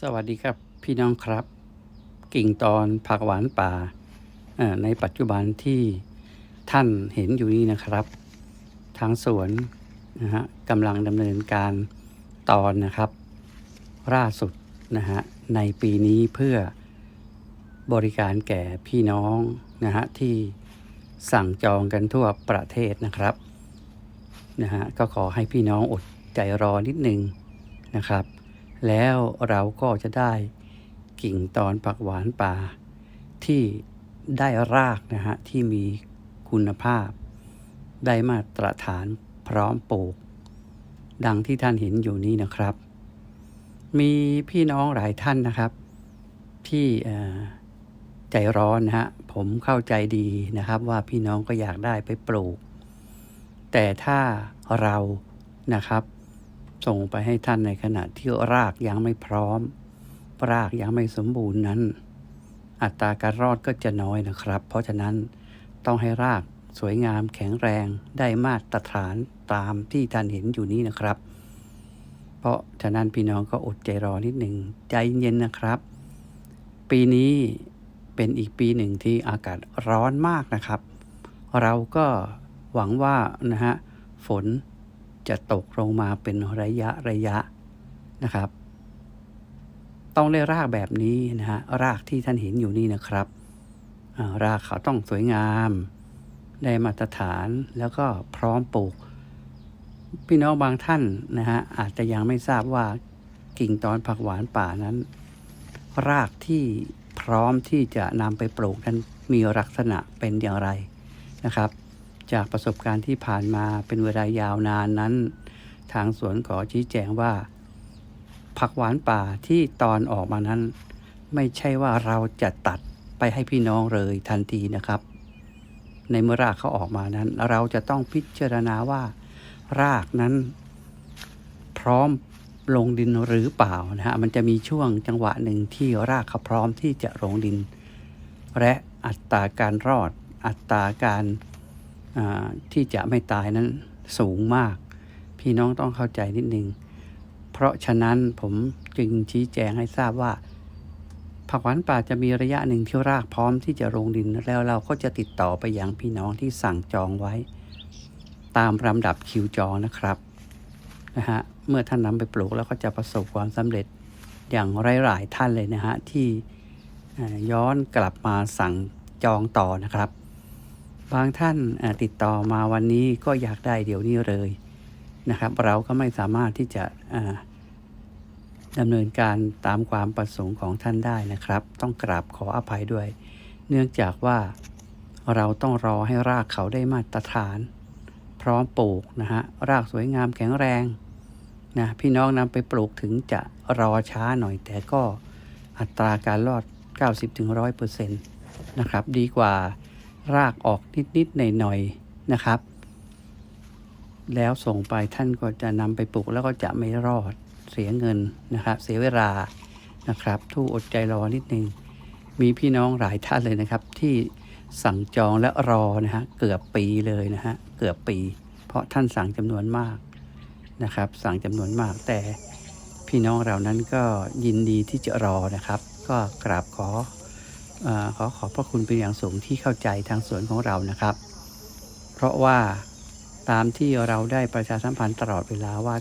สวัสดีครับพี่น้องครับ กิ่งตอนผักหวานป่าในปัจจุบันที่ท่านเห็นอยู่นี้นะครับ ทางสวนนะฮะกำลังดำเนินการตอนนะครับล่าสุดนะฮะในปีนี้เพื่อบริการแก่พี่น้องนะฮะที่สั่งจองกันทั่วประเทศนะครับนะฮะก็ขอให้พี่น้องอดใจรอนิดนึงนะครับ แล้วเราก็จะได้กิ่งตอนผักหวานป่า ที่ได้รากนะฮะที่มีคุณภาพ ได้มาตรฐานพร้อมปลูก ดังที่ท่านเห็นอยู่นี้นะครับ มีพี่น้องหลายท่านนะครับ ที่ใจร้อนนะฮะผมเข้าใจดีนะครับว่าพี่น้องก็อยากได้ไปปลูก แต่ถ้าเรานะครับ ส่งไปให้ท่านในขณะที่รากยังไม่พร้อม รากยังไม่สมบูรณ์นั้น อัตราการรอดก็จะน้อยนะครับ เพราะฉะนั้นต้องให้รากสวยงามแข็งแรงได้มาตรฐานตามที่ท่านเห็นอยู่นี้นะครับ เพราะฉะนั้นพี่น้องก็อดใจรอนิดหนึ่งใจเย็นนะครับ ปีนี้เป็นอีกปีหนึ่งที่อากาศร้อนมากนะครับ เราก็หวังว่านะฮะฝน จะตกลงมาเป็นระยะระยะนะครับ ต้องได้รากแบบนี้นะฮะรากที่ท่านเห็นอยู่นี่นะครับรากเขาต้องสวยงาม ได้มาตรฐานแล้วก็พร้อมปลูก พี่น้องบางท่านนะฮะอาจจะยังไม่ทราบว่ากิ่งตอนผักหวานป่านั้น รากที่พร้อมที่จะนำไปปลูกนั้นมีลักษณะเป็นอย่างไรนะครับ จากประสบการณ์ที่ผ่านมาเป็นเวลายาวนานนั้น ทางสวนขอชี้แจงว่า ผักหวานป่าที่ตอนออกมานั้น ไม่ใช่ว่าเราจะตัดไปให้พี่น้องเลยทันทีนะครับ ในเมื่อรากเขาออกมานั้น เราจะต้องพิจารณาว่า รากนั้น พร้อมลงดินหรือเปล่านะฮะมันจะมีช่วงจังหวะหนึ่งที่รากเขาพร้อมที่จะลงดิน และอัตราการรอด อัตราการ ที่จะไม่ตายนั้นสูงมาก พี่น้องต้องเข้าใจนิดนึง เพราะฉะนั้นผมจึงชี้แจงให้ทราบว่า ผักหวานป่าจะมีระยะหนึ่งที่รากพร้อมที่จะลงดินแล้วเราก็จะติดต่อไปยังพี่น้องที่สั่งจองไว้ ตามลำดับคิวจองนะครับนะฮะเมื่อท่านนำไปปลูกแล้วก็จะประสบความสำเร็จอย่างหลายๆท่านเลยนะฮะที่ย้อนกลับมาสั่งจองต่อนะครับ บางท่านติดต่อมาวันนี้ก็อยากได้เดี๋ยวนี้เลยนะครับ เราก็ไม่สามารถที่จะดำเนินการตามความประสงค์ของท่านได้นะครับ ต้องกราบขออภัยด้วย เนื่องจากว่าเราต้องรอให้รากเขาได้มาตรฐาน พร้อมปลูกนะฮะรากสวยงามแข็งแรงนะพี่น้องนำไปปลูกถึงจะรอช้าหน่อย แต่ก็อัตราการรอด 90-100%นะครับ ดีกว่า รากออกนิด ๆ หน่อย ๆ นะครับ แล้วส่งไปท่านก็จะนำไปปลูกแล้วก็จะไม่รอดเสียเงินนะครับ เสียเวลานะครับทู่อดใจรอนิดนึงมีพี่น้องหลายท่านเลยนะครับ ที่สั่งจองและรอนะฮะเกือบปีเลยนะฮะเกือบปี เพราะท่านสั่งจำนวนมากนะครับ สั่งจำนวนมากแต่พี่น้องเรานั้นก็ยินดีที่จะรอนะครับ ก็กราบขอเออ ขอขอบพระคุณเป็นอย่างสูงที่เข้าใจทางสวนของเรานะครับ เพราะว่าตามที่เราได้ประชาสัมพันธ์ตลอดเวลาว่า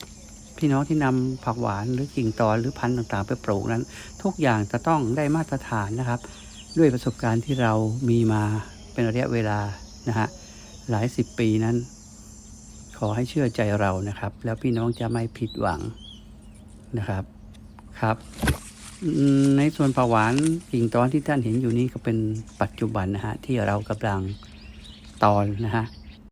พี่น้องที่นำผักหวานหรือกิ่งตอนหรือพันธุ์ต่างๆ ไปปลูกนั้น ทุกอย่างจะต้องได้มาตรฐานนะครับ ด้วยประสบการณ์ที่เรามีมาเป็นระยะเวลานะฮะหลายสิบปีนั้น ขอให้เชื่อใจเรานะครับ แล้วพี่น้องจะไม่ผิดหวังนะครับครับ ในส่วนผวานกิ่งตอนที่ท่านเห็นอยู่นี้ก็เป็นปัจจุบันนะฮะที่เรากำลังตอนนะฮะ